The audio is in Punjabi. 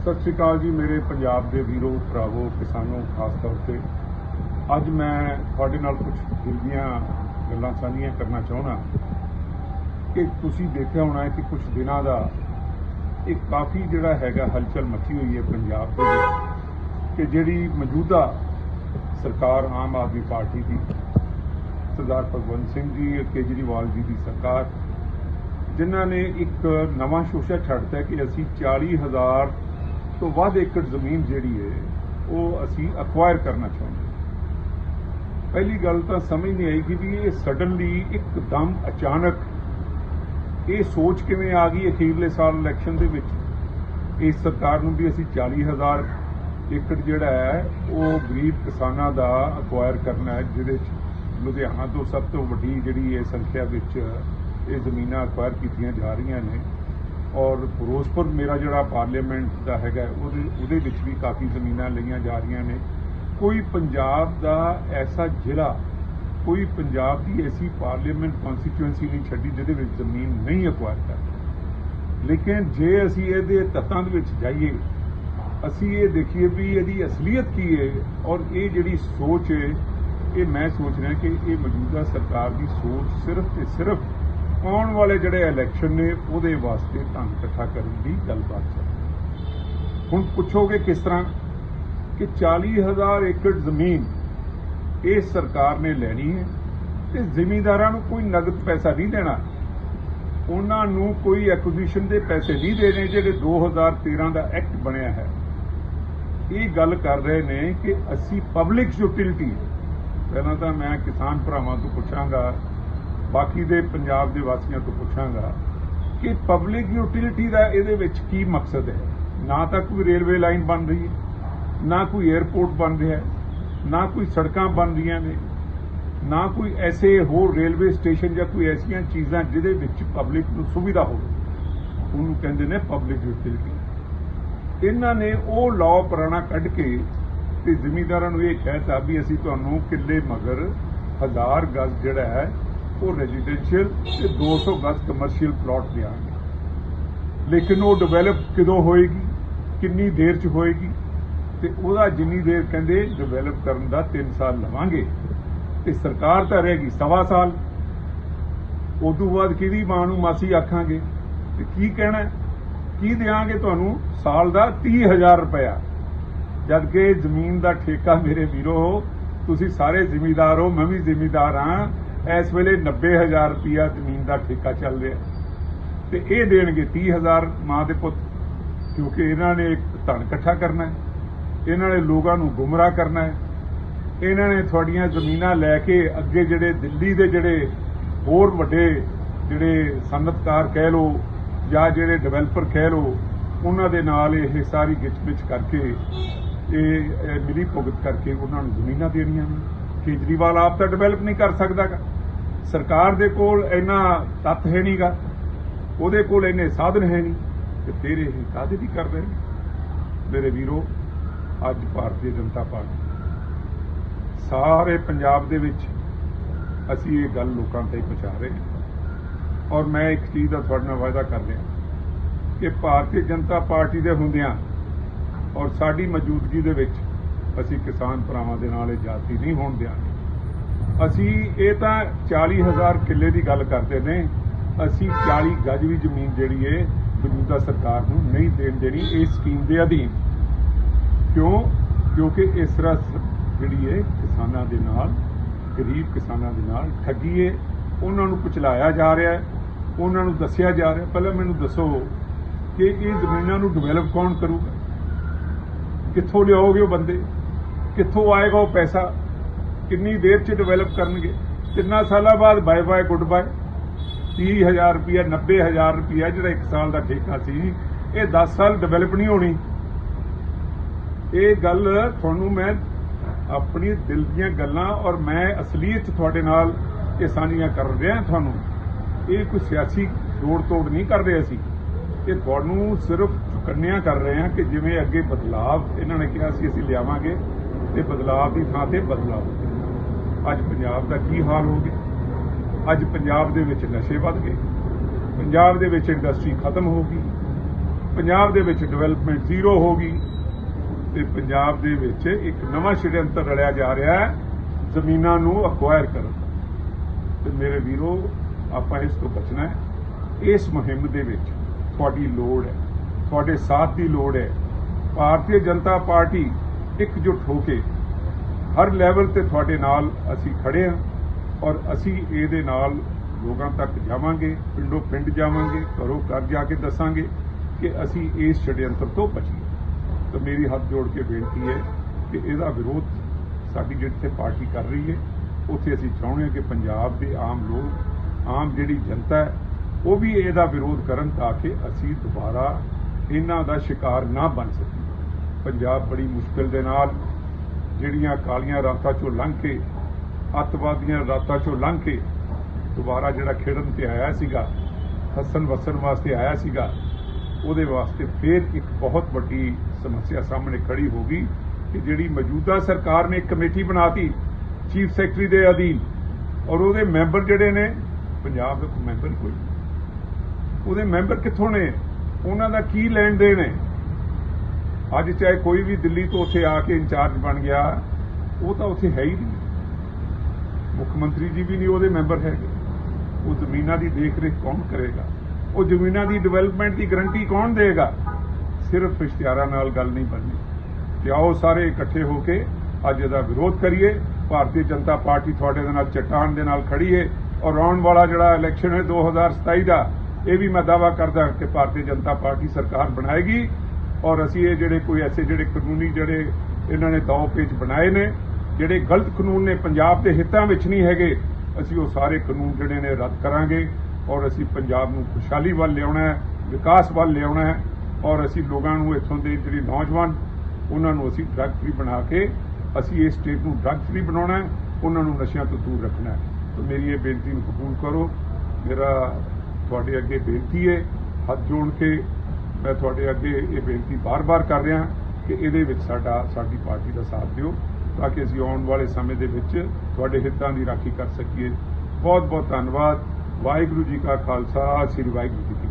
ਸਤਿ ਸ਼੍ਰੀ ਅਕਾਲ ਜੀ ਮੇਰੇ ਪੰਜਾਬ ਦੇ ਵੀਰੋ, ਭਰਾਵੋ, ਕਿਸਾਨੋ, ਖਾਸ ਤੌਰ ਤੇ। ਅੱਜ ਮੈਂ ਤੁਹਾਡੇ ਨਾਲ ਕੁਝ ਦਿਲ ਦੀਆਂ ਗੱਲਾਂ ਸਾਂਝੀਆਂ ਕਰਨਾ ਚਾਹੁੰਦਾ। ਕਿ ਤੁਸੀਂ ਦੇਖਿਆ ਹੋਣਾ ਹੈ ਕਿ ਕੁਝ ਦਿਨਾਂ ਦਾ ਇਹ ਕਾਫੀ ਜਿਹੜਾ ਹੈਗਾ ਹਲਚਲ ਮੱਚੀ ਹੋਈ ਹੈ ਪੰਜਾਬ ਦੇ ਵਿੱਚ, ਕਿ ਜਿਹੜੀ ਮੌਜੂਦਾ ਸਰਕਾਰ ਆਮ ਆਦਮੀ ਪਾਰਟੀ ਦੀ, ਸਰਦਾਰ ਭਗਵੰਤ ਸਿੰਘ ਜੀ, ਕੇਜਰੀਵਾਲ ਜੀ ਦੀ ਸਰਕਾਰ, ਜਿਨ੍ਹਾਂ ਨੇ ਇੱਕ ਨਵਾਂ ਸ਼ੋਸ਼ਾ ਛੱਡਤਾ ਕਿ ਅਸੀਂ 40000 ਤੋਂ ਵੱਧ ਏਕੜ ਜ਼ਮੀਨ ਜਿਹੜੀ ਹੈ, ਉਹ ਅਸੀਂ ਅਕਵਾਇਰ ਕਰਨਾ ਚਾਹੁੰਦੇ ਪਹਿਲੀ ਗੱਲ ਤਾਂ ਸਮਝ ਨਹੀਂ ਆਈ ਕਿ ਵੀ ਇਹ ਸਡਨਲੀ ਇੱਕਦਮ ਅਚਾਨਕ ਇਹ ਸੋਚ ਕਿਵੇਂ ਆ ਗਈ ਅਖੀਰਲੇ ਸਾਲ ਇਲੈਕਸ਼ਨ ਦੇ ਵਿੱਚ? ਇਸ ਸਰਕਾਰ ਨੂੰ ਵੀ ਅਸੀਂ 40000 ਏਕੜ ਜਿਹੜਾ ਹੈ, ਉਹ ਗਰੀਬ ਕਿਸਾਨਾਂ ਦਾ ਅਕਵਾਇਰ ਕਰਨਾ ਹੈ, ਜਿਹਦੇ 'ਚ ਲੁਧਿਆਣਾ ਤੋਂ ਸਭ ਤੋਂ ਵੱਡੀ ਜਿਹੜੀ ਇਹ ਸੰਖਿਆ ਵਿੱਚ ਇਹ ਜ਼ਮੀਨਾਂ ਅਕਵਾਇਰ ਕੀਤੀਆਂ ਜਾ ਰਹੀਆਂ ਨੇ। ਔਰ ਫਿਰੋਜ਼ਪੁਰ ਮੇਰਾ ਜਿਹੜਾ ਪਾਰਲੀਮੈਂਟ ਦਾ ਹੈਗਾ, ਉਹਦੇ ਉਹਦੇ ਵਿੱਚ ਵੀ ਕਾਫੀ ਜ਼ਮੀਨਾਂ ਲਈਆਂ ਜਾ ਰਹੀਆਂ ਨੇ। ਕੋਈ ਪੰਜਾਬ ਦਾ ਐਸਾ ਜ਼ਿਲ੍ਹਾ, ਕੋਈ ਪੰਜਾਬ ਦੀ ਐਸੀ ਪਾਰਲੀਮੈਂਟ ਕਨਸਟੀਟੂਐਂਸੀ ਨਹੀਂ ਛੱਡੀ ਜਿਹਦੇ ਵਿੱਚ ਜ਼ਮੀਨ ਨਹੀਂ ਅਕਵਾਇਰ ਕਰਦੀ ਲੇਕਿਨ ਜੇ ਅਸੀਂ ਇਹਦੇ ਤੱਤਾਂ ਦੇ ਵਿੱਚ ਜਾਈਏ, ਅਸੀਂ ਇਹ ਦੇਖੀਏ ਵੀ ਇਹਦੀ ਅਸਲੀਅਤ ਕੀ ਹੈ ਔਰ ਇਹ ਜਿਹੜੀ ਸੋਚ ਹੈ ਇਹ ਮੈਂ ਸੋਚ ਰਿਹਾ ਕਿ ਇਹ ਮੌਜੂਦਾ ਸਰਕਾਰ ਦੀ ਸੋਚ ਸਿਰਫ ਤੇ ਸਿਰਫ ਆਉਣ ਵਾਲੇ ਜਿਹੜੇ ਇਲੈਕਸ਼ਨ ਨੇ, ਉਹਦੇ ਵਾਸਤੇ ਧਨ ਇਕੱਠਾ ਕਰਨ ਦੀ ਗੱਲਬਾਤ ਹੈ। ਹੁਣ ਪੁੱਛੋਗੇ ਕਿਸ ਤਰ੍ਹਾਂ ਕਿ 40000 ਏਕੜ ਜ਼ਮੀਨ ਇਹ ਸਰਕਾਰ ਨੇ ਲੈਣੀ ਹੈ ਤੇ ਜ਼ਿਮੀਂਦਾਰਾਂ ਨੂੰ ਕੋਈ ਨਗਦ ਪੈਸਾ ਨਹੀਂ ਦੇਣਾ। ਉਹਨਾਂ ਨੂੰ ਕੋਈ ਐਕੁਜੀਸ਼ਨ ਦੇ ਪੈਸੇ ਨਹੀਂ ਦੇਣੇ ਜਿਹੜੇ 2013 ਦਾ ਐਕਟ ਬਣਿਆ ਹੈ। ਇਹ ਗੱਲ ਕਰ ਰਹੇ ਨੇ ਕਿ ਅਸੀਂ ਪਬਲਿਕ ਯੂਟਿਲਿਟੀ ਪਹਿਲਾਂ ਤਾਂ ਮੈਂ ਕਿਸਾਨ ਭਰਾਵਾਂ ਤੋਂ ਪੁੱਛਾਂਗਾ ਬਾਕੀ ਦੇ ਪੰਜਾਬ ਦੇ ਵਾਸੀਆਂ ਤੋਂ ਪੁੱਛਾਂਗਾ ਕਿ ਪਬਲਿਕ ਯੂਟਿਲਿਟੀ ਦਾ ਇਹਦੇ ਵਿੱਚ ਕੀ ਮਕਸਦ ਹੈ? ਨਾ ਤਾਂ ਕੋਈ ਰੇਲਵੇ ਲਾਈਨ ਬਣ ਰਹੀ ਹੈ, ਨਾ ਕੋਈ 에ਅਰਪੋਰਟ ਬਣ ਰਿਹਾ ਹੈ, ਨਾ ਕੋਈ ਸੜਕਾਂ ਬਣ ਰਹੀਆਂ ਨੇ, ਨਾ ਕੋਈ ਐਸੇ ਹੋਰ ਰੇਲਵੇ ਸਟੇਸ਼ਨ ਜਾਂ ਕੋਈ ਐਸੀਆਂ ਚੀਜ਼ਾਂ ਜਿਹਦੇ ਵਿੱਚ ਪਬਲਿਕ ਨੂੰ ਸੁਵਿਧਾ ਹੋਵੇ। ਉਹਨੂੰ ਕਹਿੰਦੇ ਨੇ ਪਬਲਿਕ ਯੂਟਿਲਿਟੀ ਇਹਨਾਂ ਨੇ ਉਹ ਲਾਅ ਪੁਰਾਣਾ ਕੱਢ ਕੇ ਤੇ ਜ਼ਿਮੀਂਦਾਰਾਂ ਨੂੰ ਇਹ ਕਹਿਤਾ ਵੀ ਅਸੀਂ ਤੁਹਾਨੂੰ ਕਿੱਲੇ ਮਗਰ 1000 ਗਜ਼ ਜਿਹੜਾ ਹੈ ਉਹ ਰੈਜ਼ੀਡੈਂਸ਼ੀਅਲ ਤੇ 200 ਗਜ਼ ਕਮਰਸ਼ੀਅਲ ਪਲਾਟ ਦਿਆਂਗੇ ਲੇਕਿਨ ਉਹ ਡਿਵੈਲਪ ਕਿਦੋਂ ਹੋਏਗੀ ਕਿੰਨੀ ਦੇਰ ਚ ਹੋਏਗੀ ਤੇ ਉਹਦਾ ਜਿੰਨੀ ਦੇਰ ਕਹਿੰਦੇ ਡਿਵੈਲਪ ਕਰਨ ਦਾ 3 ਸਾਲ ਲਵਾਂਗੇ ਤੇ ਸਰਕਾਰ ਤਾਂ ਰਹੇਗੀ ਸਵਾ ਸਾਲ ਉਦੋਂ ਬਾਅਦ ਕਿਹਦੀ ਮਾਂ ਨੂੰ ਮਾਸੀ ਆਖਾਂਗੇ ਤੇ ਕੀ ਕਹਿਣਾ ਕੀ ਦੇਾਂਗੇ ਤੁਹਾਨੂੰ ਸਾਲ ਦਾ 30000 ਰੁਪਇਆ ਜਦ ਕਿ ਜ਼ਮੀਨ ਦਾ ਠੇਕਾ ਮੇਰੇ ਵੀਰੋ ਤੁਸੀਂ ਸਾਰੇ ਜ਼ਿਮੀਦਾਰ ਹੋ ਮੈਂ ਵੀ ਜ਼ਿਮੀਦਾਰ ਹਾਂ ਇਸ ਵੇਲੇ 90000 ਰੁਪਇਆ ਜ਼ਮੀਨ ਦਾ ਠੇਕਾ ਚੱਲ ਰਿਹਾ ਤੇ ਇਹ ਦੇਣਗੇ 30000 ਮਾਂ ਦੇ ਪੁੱਤ, ਕਿਉਂਕਿ ਇਹਨਾਂ ਨੇ ਇੱਕ ਧਨ ਇਕੱਠਾ ਕਰਨਾ ਹੈ। ਇਹਨਾਂ ਨੇ ਲੋਕਾਂ ਨੂੰ ਗੁੰਮਰਾਹ ਕਰਨਾ ਹੈ। ਇਹਨਾਂ ਨੇ ਤੁਹਾਡੀਆਂ ਜ਼ਮੀਨਾਂ ਲੈ ਕੇ ਅੱਗੇ ਜਿਹੜੇ ਦਿੱਲੀ ਦੇ ਜਿਹੜੇ ਹੋਰ ਵੱਡੇ ਜਿਹੜੇ ਸਨਅਤਕਾਰ ਕਹਿ ਲੋ ਜਾਂ ਜਿਹੜੇ ਡਿਵੈਲਪਰ ਕਹਿ ਲੋ ਉਹਨਾਂ ਦੇ ਨਾਲ ਇਹ ਸਾਰੀ ਗਿਚਪਿਚ ਕਰਕੇ ਇਹ ਮਿਲੀ ਭੁਗਤ ਕਰਕੇ ਉਹਨਾਂ ਨੂੰ ਜ਼ਮੀਨਾਂ ਦੇਣੀਆਂ ਨੇ। ਕੇਜਰੀਵਾਲ ਆਪ ਤਾਂ ਡਿਵੈਲਪ ਨਹੀਂ ਕਰ ਸਕਦਾਗਾ। ਸਰਕਾਰ ਦੇ ਕੋਲ ਇੰਨਾ ਤੱਤ ਹੈ ਨਹੀਂਗਾ ਉਹਦੇ ਕੋਲ ਇੰਨੇ ਸਾਧਨ ਹੈ ਨਹੀਂ। ਤੇ ਤੇਰੇ ਇਹ ਕਾਹਦੇ ਦੀ ਕਰ ਰਹੇ ਮੇਰੇ ਵੀਰੋ, ਅੱਜ ਭਾਰਤੀ ਜਨਤਾ ਪਾਰਟੀ ਸਾਰੇ ਪੰਜਾਬ ਦੇ ਵਿੱਚ ਅਸੀਂ ਇਹ ਗੱਲ ਲੋਕਾਂ ਤੱਕ ਪਹੁੰਚਾ ਰਹੇ ਹਾਂ। ਔਰ ਮੈਂ ਇੱਕ ਚੀਜ਼ ਦਾ ਤੁਹਾਡੇ ਨਾਲ ਵਾਅਦਾ ਕਰ ਰਿਹਾ ਕਿ ਭਾਰਤੀ ਜਨਤਾ ਪਾਰਟੀ ਦੇ ਹੁੰਦਿਆਂ ਔਰ ਸਾਡੀ ਮੌਜੂਦਗੀ ਦੇ ਵਿੱਚ ਅਸੀਂ ਕਿਸਾਨ ਭਰਾਵਾਂ ਦੇ ਨਾਲ ਇਹ ਜਾਤੀ ਨਹੀਂ ਹੋਣ ਦਿਆਂਗੇ। ਅਸੀਂ ਇਹ ਤਾਂ 40000 ਕਿੱਲੇ ਦੀ ਗੱਲ ਕਰਦੇ ਨੇ, ਅਸੀਂ 40 ਗਜ ਵੀ ਜ਼ਮੀਨ ਜਿਹੜੀ ਏ ਮੌਜੂਦਾ ਸਰਕਾਰ ਨੂੰ ਨਹੀਂ ਦੇਣ ਦੇਣੀ ਇਸ ਸਕੀਮ ਦੇ ਅਧੀਨ। ਕਿਉਂ? ਕਿਉਂਕਿ ਇਸ ਤਰ੍ਹਾਂ ਜਿਹੜੀ ਏ ਕਿਸਾਨਾਂ ਦੇ ਨਾਲ, ਗਰੀਬ ਕਿਸਾਨਾਂ ਦੇ ਨਾਲ ਠੱਗੀ ਏ। ਉਹਨਾਂ ਨੂੰ ਕੁਚਲਾਇਆ ਜਾ ਰਿਹਾ ਹੈ, ਉਹਨਾਂ ਨੂੰ ਦੱਸਿਆ ਜਾ ਰਿਹਾ ਪਹਿਲਾਂ ਮੈਨੂੰ ਦੱਸੋ ਕਿ ਇਹ ਜ਼ਮੀਨਾਂ ਨੂੰ ਡਿਵੈਲਪ ਕੌਣ ਕਰੂਗਾ? ਕਿੱਥੋਂ ਲਿਆਓਗੇ ਉਹ ਬੰਦੇ? ਕਿੱਥੋਂ ਆਏਗਾ ਉਹ ਪੈਸਾ? ਕਿੰਨੀ ਦੇਰ ਚ ਡਿਵੈਲਪ ਕਰਨਗੇ? ਕਿੰਨਾ ਸਾਲਾਂ ਬਾਅਦ ਬਾਏ ਬਾਏ ਗੁੱਡ ਬਾਏ 30000 ਰੁਪਇਆ 90000 ਰੁਪਇਆ ਜਿਹੜਾ 1 ਸਾਲ ਦਾ ਠੇਕਾ ਸੀ, ਇਹ 10 ਸਾਲ ਡਿਵੈਲਪ ਨਹੀਂ ਹੋਣੀ। ਇਹ ਗੱਲ ਤੁਹਾਨੂੰ ਮੈਂ ਆਪਣੀ ਦਿਲ ਦੀਆਂ ਗੱਲਾਂ ਔਰ ਮੈਂ ਅਸਲੀਅਤ ਤੁਹਾਡੇ ਨਾਲ ਇਹ ਸਾਂਝੀਆਂ ਕਰ ਰਿਹਾ ਤੁਹਾਨੂੰ। ਇਹ ਕੋਈ ਸਿਆਸੀ ਜੋੜ ਤੋੜ ਨਹੀਂ ਕਰ ਰਿਹਾ ਸੀ ਇਹ ਤੁਹਾਨੂੰ ਸਿਰਫ ਚੁਕੰਨਿਆ ਕਰ ਰਹੇ ਹਾਂ ਕਿ ਜਿਵੇਂ ਅੱਗੇ ਬਦਲਾਵ ਇਹਨਾਂ ਨੇ ਕਿਹਾ ਸੀ ਅਸੀਂ ਲਿਆਵਾਂਗੇ। ਤੇ ਬਦਲਾਅ ਦੀ ਥਾਂ ਤੇ ਬਦਲਾਅ ਅੱਜ ਪੰਜਾਬ ਦਾ ਕੀ ਹਾਲ ਹੋ ਗਿਆ? ਅੱਜ ਪੰਜਾਬ ਦੇ ਵਿੱਚ ਨਸ਼ੇ ਵੱਧ ਗਏ। ਪੰਜਾਬ ਦੇ ਵਿੱਚ ਇੰਡਸਟਰੀ ਖਤਮ ਹੋ ਗਈ। ਪੰਜਾਬ ਦੇ ਵਿੱਚ ਡਿਵੈਲਪਮੈਂਟ ਜ਼ੀਰੋ ਹੋ ਗਈ। ਤੇ ਪੰਜਾਬ ਦੇ ਵਿੱਚ ਇੱਕ ਨਵਾਂ ਸ਼੍ਰੇਅੰਤਰ ਰਲਿਆ ਜਾ ਰਿਹਾ ਹੈ। ਜ਼ਮੀਨਾਂ ਨੂੰ ਅਕਵਾਇਰ ਕਰਨ ਦਾ। ਤੇ ਮੇਰੇ ਵੀਰੋ, ਆਪਾਂ ਇਸ ਤੋਂ ਬਚਣਾ ਹੈ। ਇਸ ਮੁਹਿੰਮ ਦੇ ਵਿੱਚ ਤੁਹਾਡੀ ਲੋੜ ਹੈ। ਤੁਹਾਡੇ ਸਾਥ ਦੀ ਲੋੜ ਹੈ। ਭਾਰਤੀ ਜਨਤਾ ਪਾਰਟੀ ਇਕਜੁੱਟ ਹੋ ਕੇ ਹਰ ਲੈਵਲ ਤੇ ਤੁਹਾਡੇ ਨਾਲ ਅਸੀਂ ਖੜੇ ਹਾਂ ਔਰ ਅਸੀਂ ਇਹਦੇ ਨਾਲ ਲੋਕਾਂ ਤੱਕ ਜਾਵਾਂਗੇ, ਪਿੰਡੋਂ ਪਿੰਡ ਜਾਵਾਂਗੇ, ਘਰੋਂ ਘਰ ਜਾ ਕੇ ਦੱਸਾਂਗੇ ਕਿ ਅਸੀਂ ਇਸ ਛੜਯੰਤਰ ਤੋਂ ਬਚੀਏ। ਤਾਂ ਮੇਰੀ ਹੱਥ ਜੋੜ ਕੇ ਬੇਨਤੀ ਹੈ ਕਿ ਇਹਦਾ ਵਿਰੋਧ ਸਾਡੀ ਜਿਹੜੀ ਤੇ ਪਾਰਟੀ ਕਰ ਰਹੀ ਹੈ, ਉੱਥੇ ਅਸੀਂ ਚਾਹੁੰਦੇ ਹਾਂ ਕਿ ਪੰਜਾਬ ਦੇ ਆਮ ਲੋਕ, ਆਮ ਜਿਹੜੀ ਜਨਤਾ ਹੈ, ਉਹ ਵੀ ਇਹਦਾ ਵਿਰੋਧ ਕਰਨ ਤਾਂ ਕਿ ਅਸੀਂ ਦੁਬਾਰਾ ਇਹਨਾਂ ਦਾ ਸ਼ਿਕਾਰ ਨਾ ਬਣ ਸਕੀਏ। ਪੰਜਾਬ ਬੜੀ ਮੁਸ਼ਕਲ ਦੇ ਨਾਲ ਜਿਹੜੀਆਂ ਕਾਲੀਆਂ ਰਾਤਾਂ ਚੋਂ ਲੰਘ ਕੇ, ਅੱਤਵਾਦੀਆਂ ਰਾਤਾਂ ਚੋਂ ਲੰਘ ਕੇ ਦੁਬਾਰਾ ਜਿਹੜਾ ਖੇਡਣ ਤੇ ਆਇਆ ਸੀਗਾ, ਹੱਸਣ ਵਸਣ ਵਾਸਤੇ ਆਇਆ ਸੀਗਾ, ਉਹਦੇ ਵਾਸਤੇ ਫੇਰ ਇੱਕ ਬਹੁਤ ਵੱਡੀ ਸਮੱਸਿਆ ਸਾਹਮਣੇ ਖੜੀ ਹੋ ਗਈ ਕਿ ਜਿਹੜੀ ਮੌਜੂਦਾ ਸਰਕਾਰ ਨੇ ਇੱਕ ਕਮੇਟੀ ਬਣਾਤੀ, ਚੀਫ ਸੈਕਟਰੀ ਦੇ ਅਧੀਨ, ਔਰ ਉਹਦੇ ਮੈਂਬਰ ਜਿਹੜੇ ਨੇ, ਪੰਜਾਬ ਦੇ ਮੈਂਬਰ ਕੋਈ ਨਹੀਂ। ਉਹਦੇ ਮੈਂਬਰ ਕਿੱਥੋਂ ਨੇ ਉਹਨਾਂ ਦਾ ਕੀ ਲੈਣ ਦੇਣ ਹੈ ਅੱਜ ਚਾਹੇ ਕੋਈ ਵੀ ਦਿੱਲੀ ਤੋਂ ਉੱਥੇ ਆ ਕੇ ਇੰਚਾਰਜ ਬਣ ਗਿਆ, ਉਹ ਤਾਂ ਉੱਥੇ ਹੈ ਹੀ ਨਹੀਂ। ਮੁੱਖ ਮੰਤਰੀ ਜੀ ਵੀ ਨਹੀਂ, ਉਹਦੇ ਮੈਂਬਰ ਹੈਗੇ। ਉਹ ਜ਼ਮੀਨਾਂ ਦੀ ਦੇਖ-ਰੇਖ ਕੌਣ ਕਰੇਗਾ? ਉਹ ਜ਼ਮੀਨਾਂ ਦੀ ਡਿਵੈਲਪਮੈਂਟ ਦੀ ਗਰੰਟੀ ਕੌਣ ਦੇਗਾ? ਸਿਰਫ ਇਸ਼ਤਿਹਾਰਾਂ ਨਾਲ ਗੱਲ ਨਹੀਂ ਬਣਨੀ। ਤੇ ਆਓ ਸਾਰੇ ਇਕੱਠੇ ਹੋ ਕੇ ਅੱਜ ਇਹਦਾ ਵਿਰੋਧ ਕਰੀਏ? ਭਾਰਤੀ ਜਨਤਾ ਪਾਰਟੀ ਤੁਹਾਡੇ ਦੇ ਨਾਲ ਚਟਾਨ ਦੇ ਨਾਲ ਖੜੀ ਹੈ ਔਰ ਆਉਣ ਵਾਲਾ ਜਿਹੜਾ ਇਲੈਕਸ਼ਨ ਹੈ 2027 ਦਾ, ਇਹ ਵੀ ਮੈਂ ਦਾਵਾ ਕਰਦਾ ਕਿ ਭਾਰਤੀ ਜਨਤਾ ਪਾਰਟੀ ਸਰਕਾਰ ਬਣਾਏਗੀ। ਔਰ ਅਸੀਂ ਇਹ ਜਿਹੜੇ ਕੋਈ ਐਸੇ ਜਿਹੜੇ ਕਾਨੂੰਨੀ ਜਿਹੜੇ ਇਹਨਾਂ ਨੇ ਦੌ ਪੇਚ ਬਣਾਏ ਨੇ, ਜਿਹੜੇ ਗਲਤ ਕਾਨੂੰਨ ਨੇ ਪੰਜਾਬ ਦੇ ਹਿੱਤਾਂ ਵਿੱਚ ਨਹੀਂ ਹੈਗੇ, ਅਸੀਂ ਉਹ ਸਾਰੇ ਕਾਨੂੰਨ ਜਿਹੜੇ ਨੇ ਰੱਦ ਕਰਾਂਗੇ ਔਰ ਅਸੀਂ ਪੰਜਾਬ ਨੂੰ ਖੁਸ਼ਹਾਲੀ ਵੱਲ ਲਿਆਉਣਾ ਹੈ, ਵਿਕਾਸ ਵੱਲ ਲਿਆਉਣਾ ਹੈ ਔਰ ਅਸੀਂ ਲੋਕਾਂ ਨੂੰ ਇੱਥੋਂ ਦੇ ਜਿਹੜੇ ਨੌਜਵਾਨ, ਉਹਨਾਂ ਨੂੰ ਅਸੀਂ ਡਰੱਗ ਫ੍ਰੀ ਬਣਾ ਕੇ ਅਸੀਂ ਇਸ ਸਟੇਟ ਨੂੰ ਡਰੱਗ ਫ੍ਰੀ ਬਣਾਉਣਾ ਹੈ, ਉਹਨਾਂ ਨੂੰ ਨਸ਼ਿਆਂ ਤੋਂ ਦੂਰ ਰੱਖਣਾ ਹੈ। ਤਾਂ ਮੇਰੀ ਇਹ ਬੇਨਤੀ ਨੂੰ ਕਬੂਲ ਕਰੋ। ਮੇਰਾ ਤੁਹਾਡੇ ਅੱਗੇ ਬੇਨਤੀ ਹੈ, ਹੱਥ ਜੋੜ ਕੇ ਮੈਂ ਤੁਹਾਡੇ ਅੱਗੇ ਇਹ ਬੇਨਤੀ ਬਾਰ-ਬਾਰ ਕਰ ਰਿਹਾ ਕਿ ਇਹਦੇ ਵਿੱਚ ਸਾਡਾ, ਸਾਡੀ ਪਾਰਟੀ ਦਾ ਸਾਥ ਦਿਓ, ਤਾਂ ਕਿ ਅਸੀਂ ਆਉਣ ਵਾਲੇ ਸਮੇਂ ਦੇ ਵਿੱਚ ਤੁਹਾਡੇ ਹਿੱਤਾਂ ਦੀ ਰਾਖੀ ਕਰ ਸਕੀਏ। ਬਹੁਤ ਬਹੁਤ ਧੰਨਵਾਦ। ਵਾਹਿਗੁਰੂ ਜੀ ਕਾ ਖਾਲਸਾ, ਸ੍ਰੀ ਵਾਹਿਗੁਰੂ ਜੀ ਕੀ